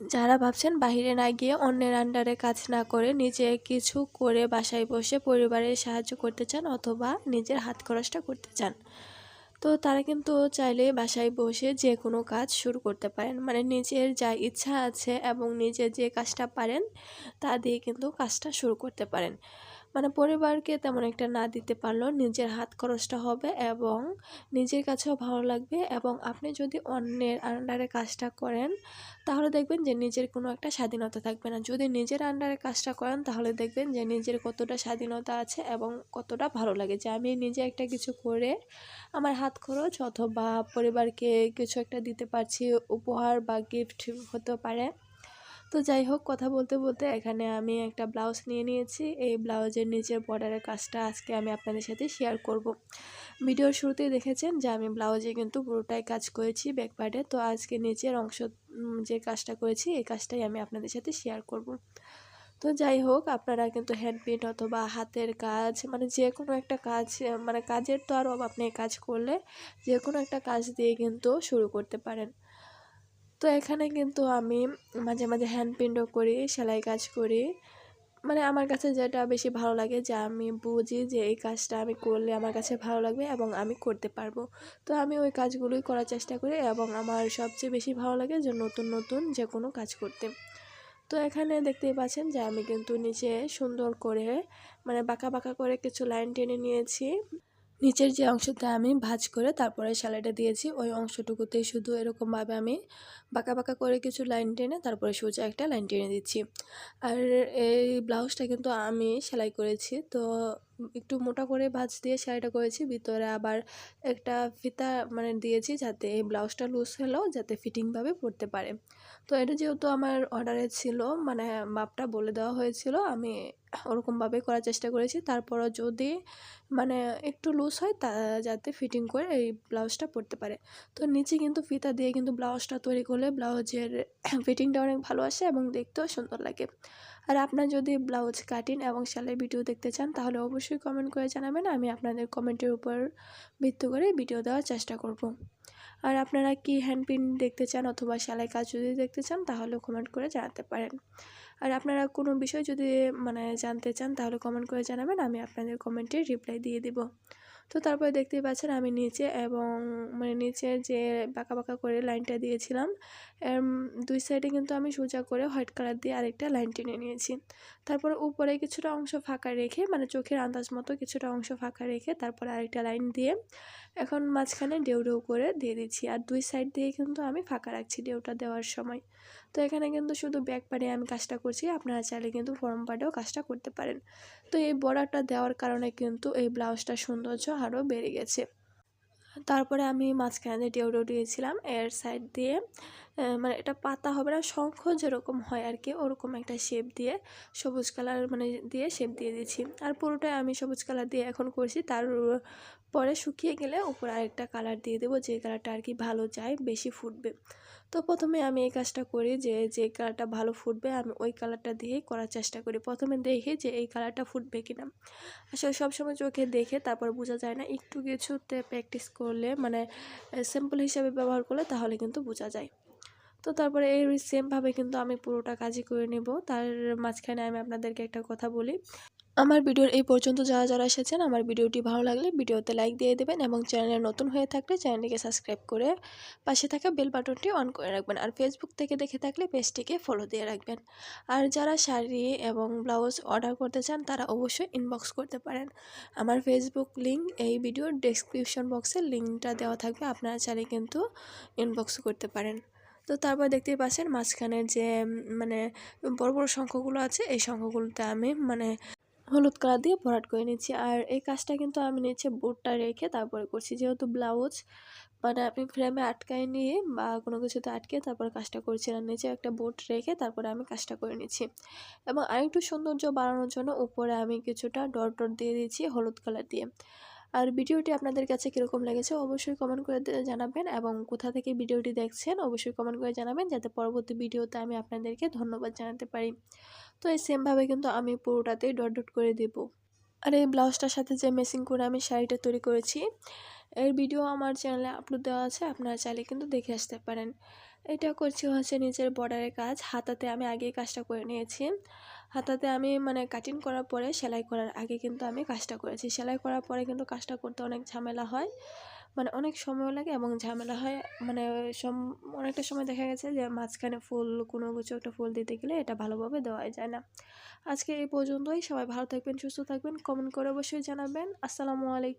যারা ভাবছেন বাহিরে না গিয়ে অন্যের আন্ডারে কাজ না করে নিজে কিছু করে বাসায় বসে পরিবারের সাহায্য করতে চান অথবা নিজের হাত খরচটা করতে চান, তো তারা কিন্তু চাইলে বাসায় বসে যে কোনো কাজ শুরু করতে পারেন। মানে নিজের যা ইচ্ছা আছে এবং নিজে যে কাজটা পারেন, তা দিয়ে কিন্তু কাজটা শুরু করতে পারেন। মানে পরিবারকে তেমন একটা না দিতে পারলেও নিজের হাত খরচটা হবে এবং নিজের কাছেও ভালো লাগবে এবং আপনি যদি অন্যের আন্ডারে কাজটা করেন, তাহলে দেখবেন যে নিজের কোনো একটা স্বাধীনতা থাকবে না। যদি নিজের আন্ডারে কাজটা করেন, তাহলে দেখবেন যে নিজের কতটা স্বাধীনতা আছে এবং কতটা ভালো লাগে। যে আমি নিজে একটা কিছু করে আমার হাত খরচ অথবা পরিবারকে কিছু একটা দিতে পারছি, উপহার বা গিফট হতে পারে। তো যাই হোক, কথা বলতে বলতে এখানে আমি একটা ব্লাউজ নিয়ে নিয়েছি এই ব্লাউজের নিচের বর্ডারের কাজটা আজকে আমি আপনাদের সাথে শেয়ার করব। ভিডিওর শুরুতেই দেখেছেন যে আমি ব্লাউজে কিন্তু পুরোটাই কাজ করেছি ব্যাক পার্টে তো আজকে নিচের অংশ যে কাজটা করেছি, এই কাজটাই আমি আপনাদের সাথে শেয়ার করব। তো যাই হোক, আপনারা কিন্তু হ্যান্ডপিন অথবা হাতের কাজ মানে যে কোনো একটা কাজ মানে কাজের তো আর অভাব নেই কাজ করলে, যে কোনো একটা কাজ দিয়ে কিন্তু শুরু করতে পারেন তো এখানে কিন্তু আমি মাঝে মাঝে হ্যান্ড প্রিন্টও করি, সেলাই কাজ করি। মানে আমার কাছে যেটা বেশি ভালো লাগে যে আমি বুঝি যে এই কাজটা আমি করলে আমার কাছে ভালো লাগবে এবং আমি করতে পারব। তো আমি ওই কাজগুলোই করার চেষ্টা করি এবং আমার সবচেয়ে বেশি ভালো লাগে যে নতুন নতুন যে কোনো কাজ করতে। তো এখানে দেখতেই পাচ্ছেন যে আমি কিন্তু নিচে সুন্দর করে মানে বাঁকা বাঁকা করে কিছু লাইন টেনে নিয়েছি। নিচের যে অংশটা আমি ভাজ করে তারপরে সেলাইটা দিয়েছি, ওই অংশটুকুতেই শুধু এরকমভাবে আমি বাঁকা বাঁকা করে কিছু লাইন টেনে তারপরে সোজা একটা লাইন টেনে দিচ্ছি। আর এই ব্লাউজটা কিন্তু আমি সেলাই করেছি, তো একটু মোটা করে ভাঁজ দিয়ে সেলাইটা করেছি। ভিতরে আবার একটা ফিতা মানে দিয়েছি যাতে এই ব্লাউজটা লুজ হলেও যাতে ফিটিংভাবে পরতে পারে। তো এটা যেহেতু আমার অর্ডারে ছিল মানে মাপটা বলে দেওয়া হয়েছিল, আমি ওরকমভাবে করার চেষ্টা করেছি। তারপরও যদি মানে একটু লুজ হয়, তা যাতে ফিটিং করে এই ব্লাউজটা পরতে পারে। তো নিচে কিন্তু ফিতা দিয়ে কিন্তু ব্লাউজটা তৈরি করলে ব্লাউজের ফিটিংটা অনেক ভালো আসে এবং দেখতেও সুন্দর লাগে। আর আপনার যদি ব্লাউজ কাটিং এবং সেলাই ভিডিও দেখতে চান, তাহলে অবশ্যই কমেন্ট করে জানাবেন। আমি আপনাদের কমেন্টের উপর ভিত্তি করে ভিডিও দেওয়ার চেষ্টা করব। আর আপনারা কি হ্যান্ড প্রিন্ট দেখতে চান অথবা সেলাই কাজ যদি দেখতে চান, তাহলে কমেন্ট করে জানাতে পারেন। আর আপনারা কোনো বিষয় যদি মানে জানতে চান, তাহলে কমেন্ট করে জানাবেন। আমি আপনাদের কমেন্টে রিপ্লাই দিয়ে দিব। তো তারপরে দেখতেই পাচ্ছেন আমি নিচে এবং মানে নিচে যে বাঁকা বাঁকা করে লাইনটা দিয়েছিলাম দুই সাইডে কিন্তু আমি সোজা করে হোয়াইট কালার দিয়ে আরেকটা লাইন টেনে নিয়েছি। তারপরে উপরে কিছুটা অংশ ফাঁকা রেখে মানে চোখের আন্দাজ মতো কিছুটা অংশ ফাঁকা রেখে তারপরে আরেকটা লাইন দিয়ে এখন মাঝখানে ডেউ ডেউ করে দিয়ে দিচ্ছি। আর দুই সাইড দিয়ে কিন্তু আমি ফাঁকা রাখছি ডেউটা দেওয়ার সময়। তো এখানে কিন্তু শুধু ব্যাক পাড়ে আমি কাজটা করছি, আপনারা চাইলে কিন্তু ফরম পাড়েও কাজটা করতে পারেন। তো এই বর্ডারটা দেওয়ার কারণে কিন্তু এই ব্লাউজটা সৌন্দর্য আরও বেড়ে গেছে। তারপরে আমি মাঝখানে ডেউডো দিয়েছিলাম, এর সাইড দিয়ে মানে এটা পাতা হবে না, শঙ্খ যেরকম হয় আর কি, ওরকম একটা শেপ দিয়ে, সবুজ কালার মানে দিয়ে শেপ দিয়ে দিয়েছি। আর পুরোটাই আমি সবুজ কালার দিয়ে এখন করছি, তার পরে শুকিয়ে গেলে উপরে আরেকটা কালার দিয়ে দেবো, যে কালারটা আর কি ভালো যায়, বেশি ফুটবে। তো প্রথমে আমি এই কাজটা করি যে যে কালারটা ভালো ফুটবে আমি ওই কালারটা দিয়েই করার চেষ্টা করি। প্রথমে দেখি যে এই কালারটা ফুটবে কিনা। আসলে সবসময় চোখে দেখে তারপর বোঝা যায় না, একটু কিছুতে প্র্যাকটিস করলে মানে স্যাম্পল হিসাবে ব্যবহার করলে তাহলে কিন্তু বোঝা যায়। তো তারপরে এই সেমভাবে কিন্তু আমি পুরোটা কাজই করে নেব। তার মাঝখানে আমি আপনাদেরকে একটা কথা বলি। আমার ভিডিওর এই পর্যন্ত যারা যারা এসেছেন, আমার ভিডিওটি ভালো লাগলে ভিডিওতে লাইক দিয়ে দেবেন এবং চ্যানেলে নতুন হয়ে থাকলে চ্যানেলটিকে সাবস্ক্রাইব করে পাশে থাকা বেল বাটনটি অন করে রাখবেন আর ফেসবুক থেকে দেখে থাকলে পেজটিকে ফলো দিয়ে রাখবেন। আর যারা শাড়ি এবং ব্লাউজ অর্ডার করতে চান, তারা অবশ্যই ইনবক্স করতে পারেন। আমার ফেসবুক লিঙ্ক এই ভিডিওর ডেসক্রিপশন বক্সে লিঙ্কটা দেওয়া থাকবে, আপনারা চাইলে কিন্তু ইনবক্স করতে পারেন। তো তারপর দেখতেই পাচ্ছেন, মাঝখানের যে মানে বড় বড় সংখ্যাগুলো আছে, এই সংখ্যাগুলোতে আমি মানে হলুদ কালার দিয়ে ভরাট করে নিচ্ছি। আর এই কাজটা কিন্তু আমি নিচে বোর্ডটা রেখে তারপরে করছি। যেহেতু ব্লাউজ মানে আমি ফ্রেমে আটকাই নিয়ে বা কোনো কিছুতে আটকে তারপর কাজটা করছিলাম নিচে একটা বোর্ড রেখে তারপরে আমি কাজটা করে নিচ্ছি। এবং আরেকটু সৌন্দর্য বাড়ানোর জন্য উপরে আমি কিছুটা ডট ডট দিয়ে দিচ্ছি হলুদ কালার দিয়ে। আর ভিডিওটি আপনাদের কাছে কীরকম লেগেছে অবশ্যই কমেন্ট করে জানাবেন এবং কোথা থেকে ভিডিওটি দেখছেন অবশ্যই কমেন্ট করে জানাবেন। যাতে পরবর্তী ভিডিওতে আমি আপনাদেরকে ধন্যবাদ জানাতে পারি। তো এই সেমভাবে কিন্তু আমি পুরোটাতেই ডট ডট করে দেব। আর এই ব্লাউজটার সাথে যে মেসিং করে আমি শাড়িটা তৈরি করেছি, এর ভিডিও আমার চ্যানেলে আপলোড দেওয়া আছে, আপনারা চাইলে কিন্তু দেখে আসতে পারেন। এটা করছি হচ্ছে নিচের বর্ডারের কাজ। হাতাতে আমি আগে কাজটা করে নিয়েছি। হাতাতে আমি মানে কাটিং করার পরে সেলাই করার আগে কিন্তু আমি কাজটা করেছি। সেলাই করার পরে কিন্তু কাজটা করতে অনেক ঝামেলা হয়। মানে অনেক সময় লাগে এবং ঝামেলা হয়। মানে সম, অনেকটা সময় দেখা গেছে যে মাঝখানে ফুল, কোনো কিছু একটা ফুল দিতে গেলে এটা ভালোভাবে দেওয়া যায় না। আজকে এই পর্যন্তই। সবাই ভালো থাকবেন, সুস্থ থাকবেন। কমেন্ট করে অবশ্যই জানাবেন। আসসালামু আলাইকুম।